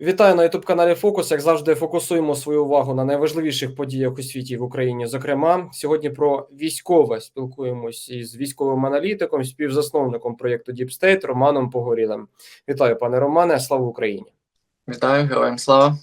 Вітаю на youtube каналі Фокус. Як завжди, фокусуємо свою увагу на найважливіших подіях у світі в Україні. Зокрема, сьогодні про військове спілкуємось із військовим аналітиком, співзасновником проєкту Deep State Романом Погорілем. Вітаю, пане Романе. Слава Україні! Вітаю, героям слава!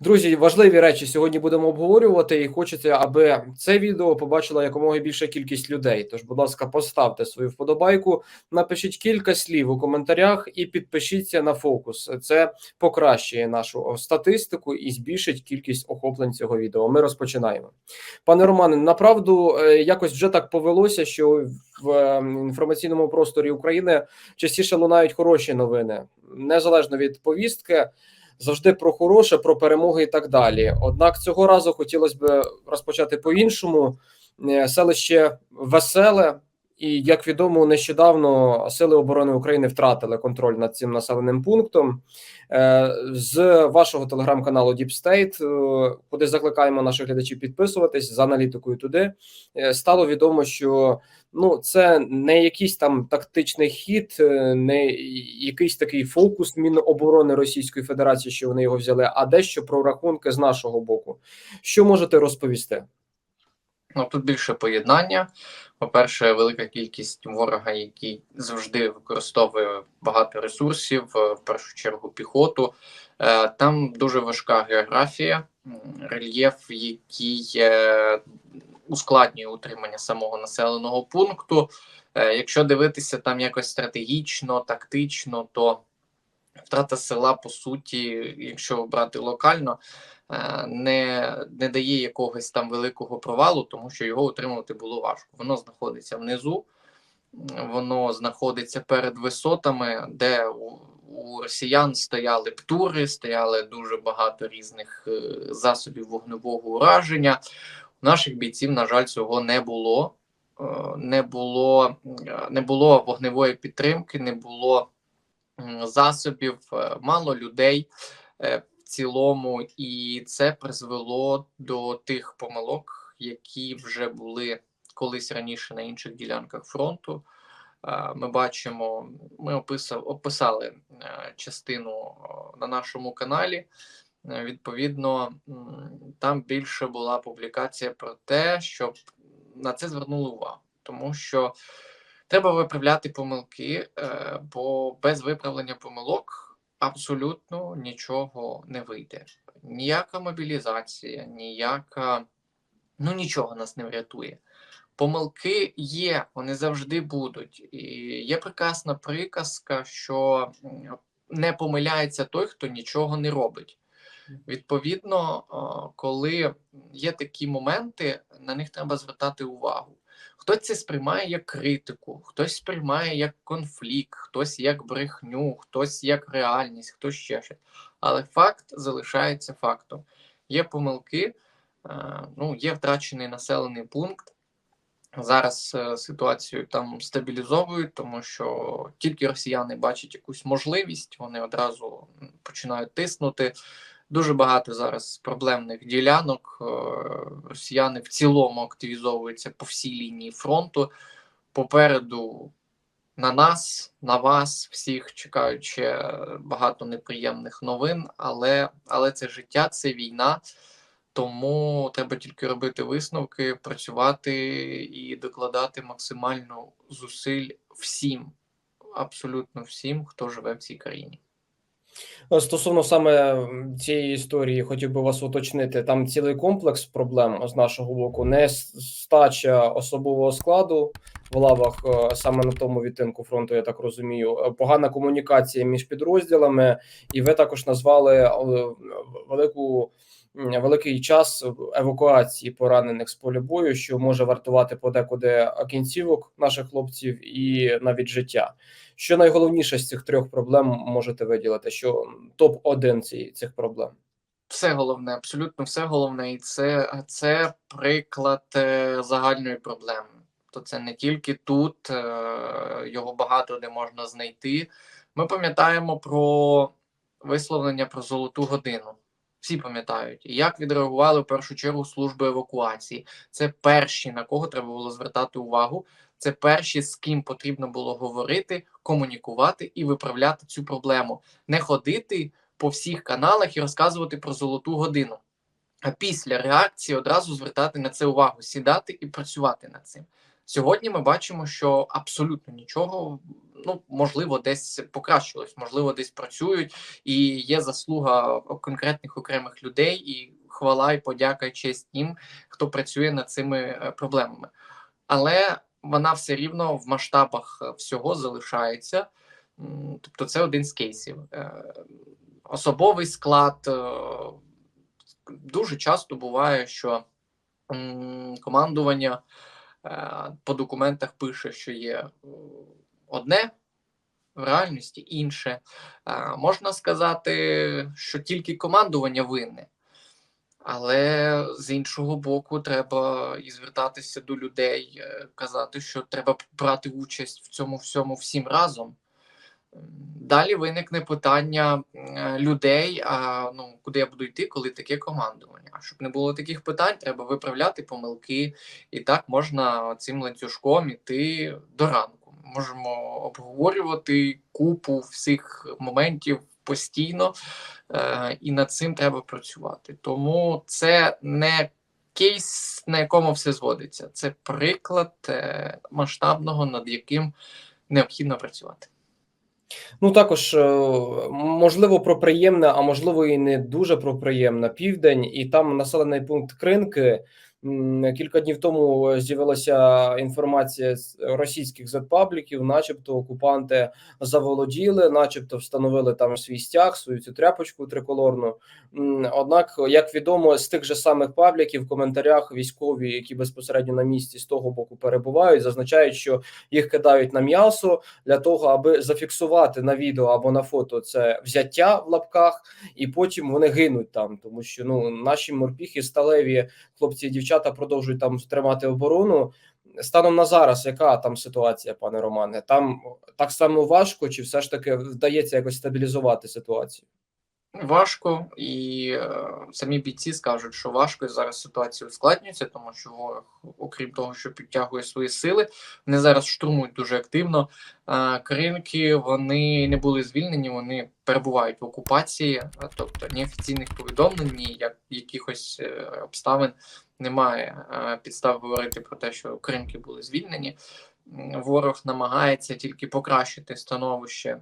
Друзі, важливі речі сьогодні будемо обговорювати, і хочеться, аби це відео побачила якомога більша кількість людей. Тож, будь ласка, поставте свою вподобайку, напишіть кілька слів у коментарях і підпишіться на фокус. Це покращує нашу статистику і збільшить кількість охоплень цього відео. Ми розпочинаємо. Пане Романе, направду е, якось вже так повелося, що в е, інформаційному просторі України частіше лунають хороші новини незалежно від повістки завжди про хороше, про перемоги і так далі. Однак цього разу хотілося б розпочати по-іншому. Е, селище Веселе, і як відомо, нещодавно Сили оборони України втратили контроль над цим населеним пунктом. Е, з вашого телеграм-каналу Deep State, е, куди закликаємо наших глядачів підписуватись за аналітикою туди, стало відомо, що ну це не якийсь там тактичний хід, е, не якийсь такий фокус Міноборони Російської Федерації, що вони його взяли, а дещо про рахунки з нашого боку. Що можете розповісти? Ну тут більше поєднання. По-перше, велика кількість ворога, який завжди використовує багато ресурсів, е, в першу чергу піхоту. Е, там дуже важка географія, рельєф, який ускладнює утримання самого населеного пункту. Е, якщо дивитися там якось стратегічно, тактично, то втрата села, по суті, якщо брати локально, е, не не дає якогось там великого провалу, тому що його утримувати було важко. Воно знаходиться внизу, воно знаходиться перед висотами, де у, у росіян стояли птури, стояли дуже багато різних е, засобів вогневого ураження. У наших бійців, на жаль, цього не було. Е, не було не було вогневої підтримки, не було засобів, е, мало людей е, цілому, і це призвело до тих помилок, які вже були колись раніше на інших ділянках фронту. Ми бачимо, ми описали, описали частину на нашому каналі. Е, відповідно, там більше була публікація про те, щоб на це звернули увагу, тому що треба виправляти помилки, е, бо без виправлення помилок абсолютно нічого не вийде. Ніяка мобілізація, ніяка, ну нічого нас не врятує. Помилки є, вони завжди будуть. І є прекрасна приказка, що не помиляється той, хто нічого не робить. Відповідно, коли є такі моменти, на них треба звертати увагу. Хтось це сприймає як критику, хтось сприймає як конфлікт, хтось як брехню, хтось як реальність, хтось ще щось. Але факт залишається фактом. Є помилки, ну, є втрачений населений пункт. Зараз е, ситуацію там стабілізовують, тому що тільки росіяни бачать якусь можливість, вони одразу починають тиснути. Дуже багато зараз проблемних ділянок. Е, росіяни в цілому активізовуються по всій лінії фронту. Попереду на нас, на вас, всіх чекають ще багато неприємних новин, але, але це життя, це війна. Тому треба тільки робити висновки, працювати і докладати максимально зусиль всім, абсолютно всім, хто живе в цій країні. Е, стосовно саме цієї історії, хотів би вас уточнити. Там цілий комплекс проблем з нашого боку, не стача особового складу в лавах е, саме на тому відтинку фронту. Я так розумію, е, погана комунікація між підрозділами, і ви також назвали велику. Великий час евакуації поранених з поля бою, що може вартувати подекуди кінцівок наших хлопців і навіть життя. Що найголовніше з цих трьох проблем можете виділити? Що топ 1 цих проблем? Все головне, абсолютно все головне, і це це приклад е, загальної проблеми. То це не тільки тут, е, його багато де можна знайти. Ми пам'ятаємо про висловлення про золоту годину. Всі пам'ятають, і як відреагували в першу чергу служби евакуації. Це перші на кого треба було звертати увагу. Це перші, з ким потрібно було говорити, комунікувати і виправляти цю проблему, не ходити по всіх каналах і розказувати про золоту годину. А після реакції одразу звертати на це увагу, сідати і працювати над цим. Сьогодні ми бачимо, що абсолютно нічого, ну можливо, десь покращилось, можливо, десь працюють, і є заслуга конкретних окремих людей, і хвала і подяка і честь тим, хто працює над цими е, проблемами. Але вона все рівно в масштабах всього залишається. Тобто, це один з кейсів. Е, Особовий склад е, дуже часто буває, що командування по документах пише, що є е, одне, в реальності інше. Е, Можна сказати, що тільки командування винне. Але з іншого боку, треба і звертатися до людей, е, казати, що треба брати участь в цьому всьому всім разом. Далі виникне питання е, людей: а ну куди я буду йти, коли таке командування? А щоб не було таких питань, треба виправляти помилки, і так можна цим ланцюжком іти до ранку. Можемо обговорювати купу всіх моментів постійно, е, і над цим треба працювати. Тому це не кейс, на якому все зводиться. Це приклад е, масштабного, над яким необхідно працювати. Ну також е, можливо про приємне, а можливо і не дуже про приємне. Південь, і там населений пункт Кринки. Кілька днів тому з'явилася інформація з російських зетпабліків, начебто окупанти заволоділи, начебто встановили там свій стяг, свою цю тряпочку триколорну. Однак, як відомо, з тих же самих пабліків в коментарях військові, які безпосередньо на місці з того боку перебувають, зазначають, що їх кидають на м'ясо для того, аби зафіксувати на відео або на фото це взяття в лапках, і потім вони гинуть там, тому що ну наші морпіхи сталеві хлопці і дівчата продовжують там тримати оборону. Станом на зараз, яка там ситуація, пане Романе? Там так само важко, чи все ж таки вдається якось стабілізувати ситуацію? Важко, і е, самі бійці скажуть, що важко і зараз ситуація ускладнюється, тому що ворог, окрім того, що підтягує свої сили, вони зараз штурмують дуже активно. Е, Кринки вони не були звільнені, вони перебувають в окупації, тобто ні офіційних повідомлень, ні як якихось е, обставин немає е, підстав говорити про те, що Кринки були звільнені. Ворог намагається тільки покращити становище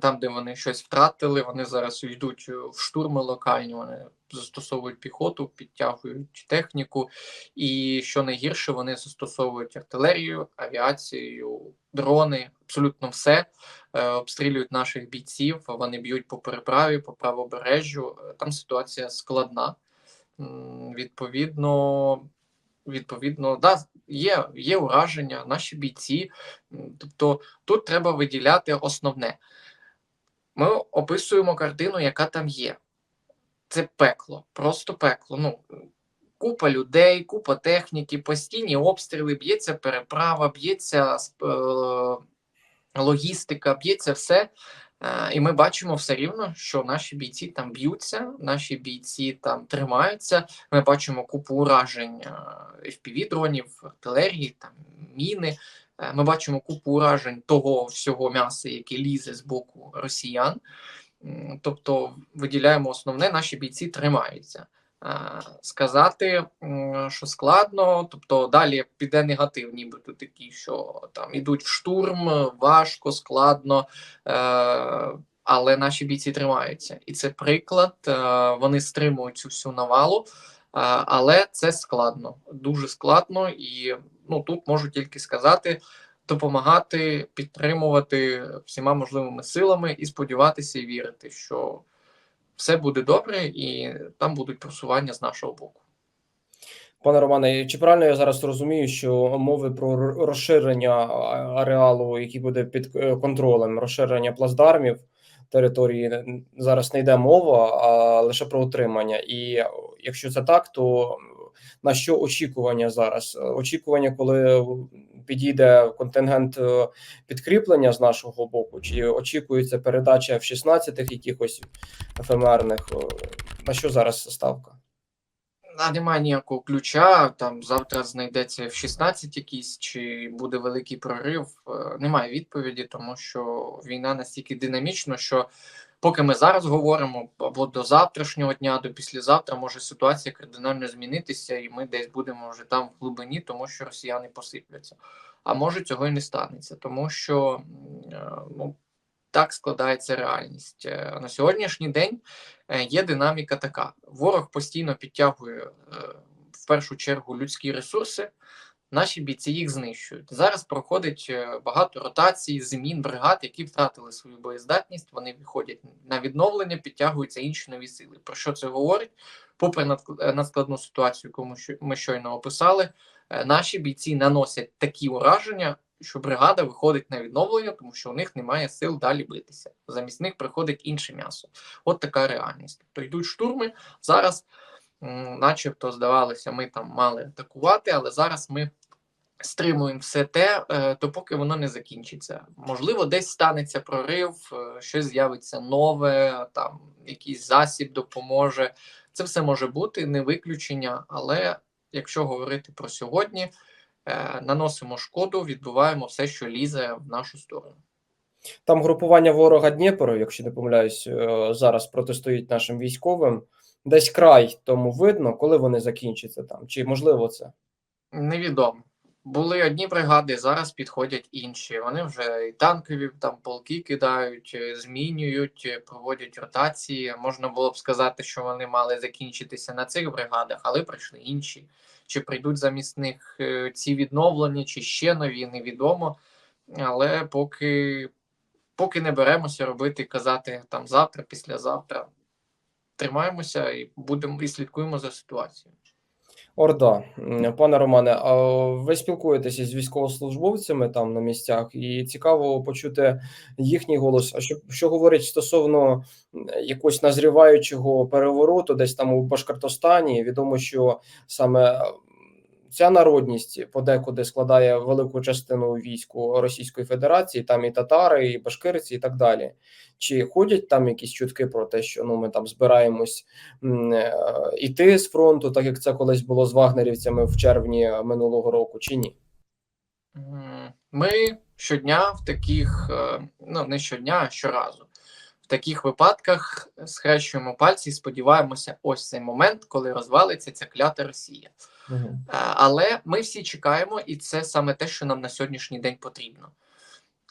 там, де вони щось втратили, вони зараз йдуть е, в штурми локальні, вони застосовують піхоту, підтягують техніку, і що найгірше, вони застосовують артилерію, авіацію, дрони, абсолютно все. Е, обстрілюють наших бійців, вони б'ють по переправі, по правобережжю. Там ситуація складна. Відповідно, відповідно, да, є, є ураження, наші бійці. Тобто тут треба виділяти основне. Ми описуємо картину, яка там є. Це пекло, просто пекло. Ну, купа людей, купа техніки, постійні обстріли, б'ється переправа, б'ється е, логістика, б'ється все. І ми бачимо все рівно, що наші бійці там б'ються, наші бійці там тримаються. Ми бачимо купу уражень fpv дронів, артилерії, там міни. Е, Ми бачимо купу уражень того всього м'яса, яке лізе з боку росіян. Тобто виділяємо основне, наші бійці тримаються. Е, Сказати, що складно, тобто далі піде негатив, нібито такий, що там ідуть в штурм, важко, складно, е, але наші бійці тримаються. І це приклад. е, Вони стримують цю всю навалу, але це складно, дуже складно, і ну тут можу тільки сказати. Допомагати, підтримувати всіма можливими силами і сподіватися і вірити, що все буде добре, і там будуть просування з нашого боку. Пане Романе, чи правильно я зараз розумію, що мови про розширення ареалу, який буде під е, контролем, розширення плацдармів території зараз не йде мова, а лише про утримання. І е, якщо це так, то на що очікування зараз? Е, Очікування, коли підійде контингент е, підкріплення з нашого боку, чи очікується передача в 16 якихось ефемерних? Е, На що зараз ставка? Немає ніякого ключа. Там завтра знайдеться в 16 якийсь, чи буде великий прорив. Е, Немає відповіді, тому що війна настільки динамічна, що поки ми зараз говоримо, або до завтрашнього дня, до післязавтра, може ситуація кардинально змінитися, і ми десь будемо вже там в глибині, тому що росіяни посипляться. А може цього і не станеться, тому що е, ну, так складається реальність. Е, На сьогоднішній день е, є динаміка така: ворог постійно підтягує в першу чергу людські ресурси. Наші бійці їх знищують. Зараз проходить е, багато ротацій, змін бригад, які втратили свою боєздатність. Вони виходять на відновлення, підтягуються інші нові сили. Про що це говорить? Попри е, надскладну ситуацію, яку ми щойно описали, е, наші бійці наносять такі ураження, що бригада виходить на відновлення, тому що у них немає сил далі битися. Замість них приходить інше м'ясо. От така реальність. Тобто йдуть штурми зараз. Начебто здавалося, ми там мали атакувати, але зараз ми стримуємо все те, е, допоки воно не закінчиться. Можливо, десь станеться прорив, е, щось з'явиться нове, там якийсь засіб допоможе. Це все може бути не виключення, але якщо говорити про сьогодні, е, наносимо шкоду, відбуваємо все, що лізе в нашу сторону. Там групування ворога Дніпро, якщо не помиляюсь, е, зараз протистоїть нашим військовим. Десь край тому видно, коли вони закінчаться там. Чи можливо це? Невідомо. Були одні бригади, зараз підходять інші. Вони вже і танкові там полки кидають, е, змінюють, е, проводять ротації. Можна було б сказати, що вони мали закінчитися на цих бригадах, але прийшли інші. Чи прийдуть замість них е, ці відновлені, чи ще нові, невідомо. Але поки, поки не беремося робити, казати там завтра, післязавтра. Тримаємося і будемо і слідкуємо за ситуацією. Орда, пане Романе, ви спілкуєтеся з військовослужбовцями там на місцях, і цікаво почути їхній голос. А що, що говорить стосовно якогось назріваючого перевороту, десь там у Башкортостані? Відомо, що саме ця народність подекуди складає велику частину війську Російської Федерації, там і татари, і башкирці, і так далі. Чи ходять там якісь чутки про те, що ну ми там збираємось е, іти з фронту, так як це колись було з вагнерівцями в червні минулого року, чи ні? Ми щодня в таких, е, ну не щодня, а щоразу. В таких випадках схрещуємо пальці і сподіваємося, ось цей момент, коли розвалиться ця клята Росія. Але ми всі чекаємо, і це саме те, що нам на сьогоднішній день потрібно.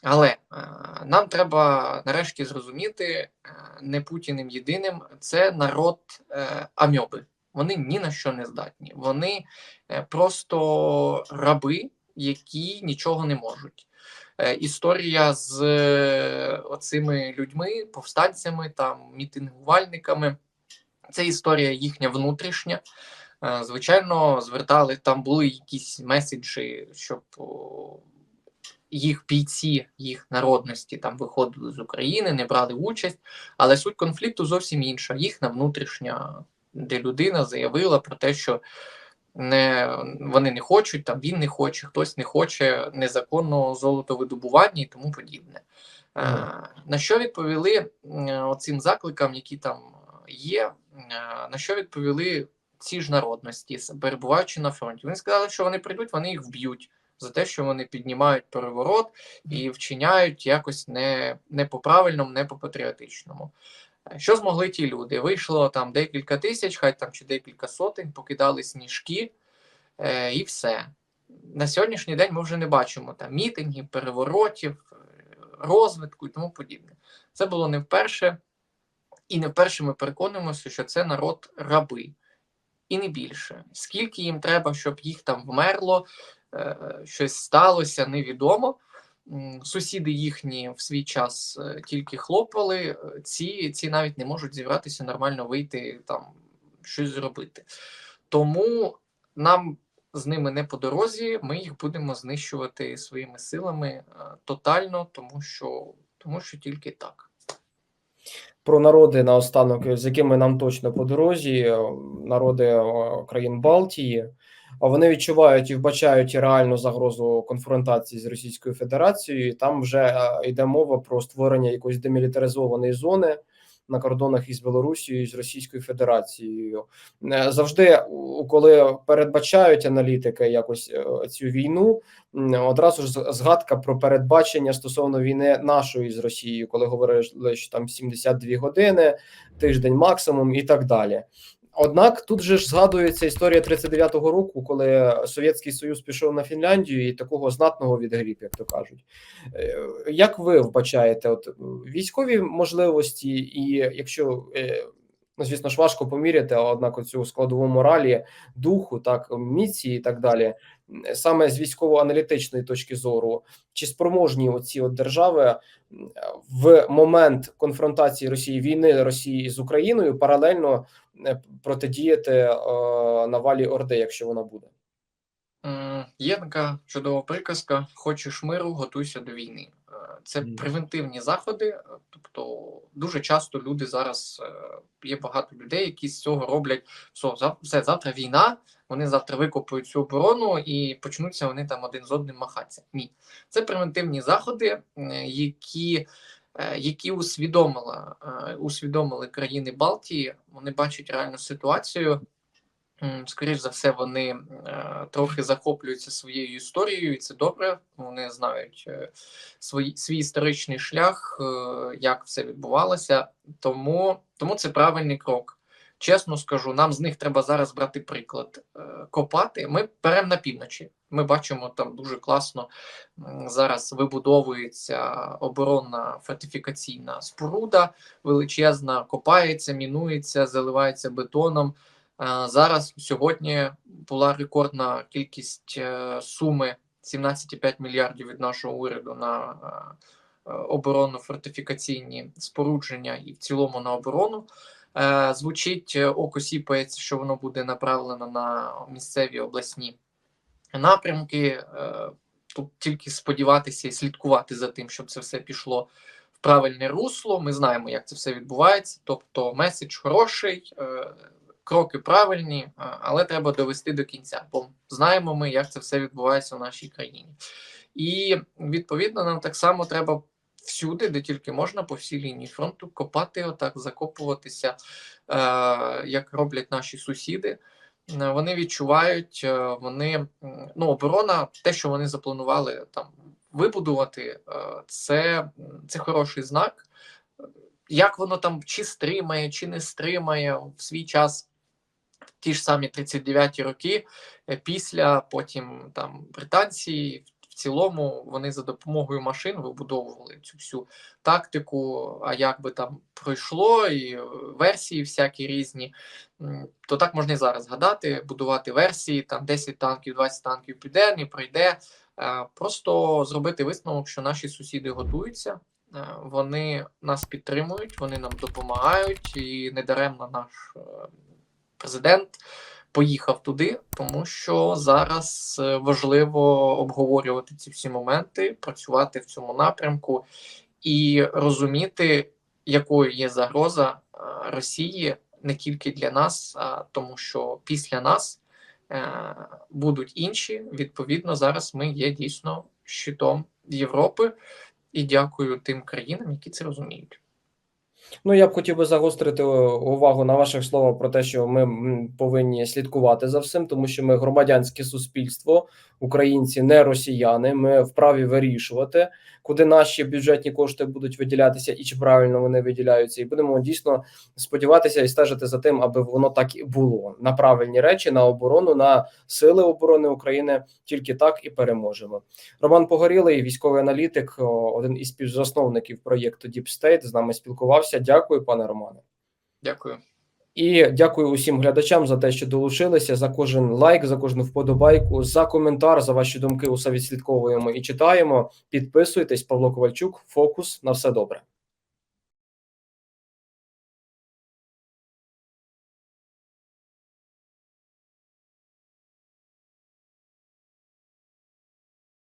Але е, нам треба нарешті зрозуміти, е, не Путіним єдиним, це народ е, амьоби. Вони ні на що не здатні. Вони просто раби, які нічого не можуть. Історія з оцими людьми, повстанцями, там, мітингувальниками, це історія їхня внутрішня. Е, Звичайно, звертали там були якісь меседжі, щоб їх бійці, їх народності там виходили з України, не брали участь. Але суть конфлікту зовсім інша. Їхня внутрішня, де людина заявила про те, що не, вони не хочуть, там він не хоче, хтось не хоче незаконного золотовидобування і тому подібне. Е, Мгм. На що відповіли е, оцим закликам, які там є, е, на що відповіли ці ж народності, перебуваючи на фронті? Вони сказали, що вони прийдуть, вони їх вб'ють за те, що вони піднімають переворот і вчиняють якось не, не по правильному, не по патріотичному. Що змогли ті люди? Вийшло там декілька тисяч, хай там чи декілька сотень, покидали сніжки е, і все. На сьогоднішній день ми вже не бачимо там мітингів, переворотів, е, розвитку і тому подібне. Це було не вперше, і не вперше ми переконуємося, що це народ раби, і не більше. Скільки їм треба, щоб їх там вмерло, е, щось сталося, невідомо. Сусіди їхні в свій час е, тільки хлопали, е, ці, ці навіть не можуть зібратися нормально вийти там щось зробити. Тому нам з ними не по дорозі, ми їх будемо знищувати своїми силами тотально, тому що, тому що тільки так. Про народи наостанок, з якими нам точно по дорозі, е, народи е, країн Балтії. Вони відчувають і вбачають реальну загрозу конфронтації з Російською Федерацією. І там вже е, йде мова про створення якоїсь демілітаризованої зони, на кордонах із Білорусією і з Російською Федерацією. Е, Завжди, коли передбачають аналітики якось е, цю війну, одразу ж згадка про передбачення стосовно війни нашої з Росією, коли говорили, що там 72 години, тиждень максимум і так далі. Однак тут же ж згадується історія 39-го року, коли Совєтський Союз пішов на Фінляндію і такого знатного відгріб, як то кажуть. Е, Як ви вбачаєте от е, військові можливості, і якщо е, ну, звісно ж важко поміряти, однак оцю складову моралі, духу, так міці і так далі, саме з військово-аналітичної точки зору, чи спроможні оці от держави в момент конфронтації Росії війни Росії з Україною паралельно е, протидіяти е, навалі Орди, якщо вона буде? Є така чудова приказка: хочеш миру, готуйся до війни. Е, Це превентивні заходи. е, Тобто, дуже часто люди зараз е, є багато людей, які з цього роблять все, все завтра війна. Вони завтра викопують цю оборону і почнуться вони там один з одним махатися. Ні, це превентивні заходи, е, які, е, які усвідомила, е, усвідомили країни Балтії. Вони бачать реальну ситуацію. Скоріше Скоріш за все, вони е, трохи захоплюються своєю історією, і це добре. Вони знають е, свій, свій історичний шлях, е, як все відбувалося. Тому, тому це правильний крок. Чесно скажу, нам з них треба зараз брати приклад. Е, Копати. Ми беремо на півночі. Ми бачимо там дуже класно зараз вибудовується оборонна фортифікаційна споруда, величезна, копається, мінується, заливається бетоном. Е, Зараз сьогодні була рекордна кількість е, суми 17,5 мільярдів від нашого уряду на е, е, оборонно фортифікаційні спорудження і в цілому на оборону. Е, Звучить е, око сіпається, що воно буде направлено на місцеві обласні напрямки. Е, Тут тільки сподіватися і слідкувати за тим, щоб це все пішло в правильне русло. Ми знаємо, як це все відбувається. Тобто, меседж хороший, кроки правильні, але треба довести до кінця, бо знаємо ми, як це все відбувається в нашій країні. І відповідно нам так само треба всюди, де тільки можна, по всій лінії фронту, копати, отак, закопуватися, е, як роблять наші сусіди. Е, Вони відчувають, е, вони ну, оборона, те, що вони запланували там вибудувати, е, це, це хороший знак. Як воно там чи стримає, чи не стримає в свій час ті ж самі 39-ті роки, після потім там британці. Цілому вони за допомогою машин вибудовували цю всю тактику. А як би там пройшло, і е, версії всякі різні, то так можна і зараз згадати, будувати версії, там 10 танків, 20 танків піде, не пройде. Е, Просто зробити висновок, що наші сусіди готуються, е, вони нас підтримують, вони нам допомагають, і недаремно наш президент поїхав туди, тому що зараз е, важливо обговорювати ці всі моменти, працювати в цьому напрямку і розуміти, якою є загроза е, Росії не тільки для нас, а тому, що після нас е, будуть інші. Відповідно, зараз ми є дійсно щитом Європи. І дякую тим країнам, які це розуміють. Ну, я б хотів би загострити увагу на ваших словах про те, що ми повинні слідкувати за всім, тому що ми громадянське суспільство, українці, не росіяни. Ми вправі вирішувати, куди наші бюджетні кошти будуть виділятися і чи правильно вони виділяються. І будемо дійсно сподіватися і стежити за тим, аби воно так і було на правильні речі, на оборону, на сили оборони України. Тільки так і переможемо. Роман Погорілий, військовий аналітик, один із співзасновників проєкту Deep State, з нами спілкувався. Дякую, пане Романе. Дякую. І дякую усім глядачам за те, що долучилися, за кожен лайк, за кожну вподобайку, за коментар, за ваші думки. Усе відслідковуємо і читаємо. Підписуйтесь, Павло Ковальчук. Фокус на все добре.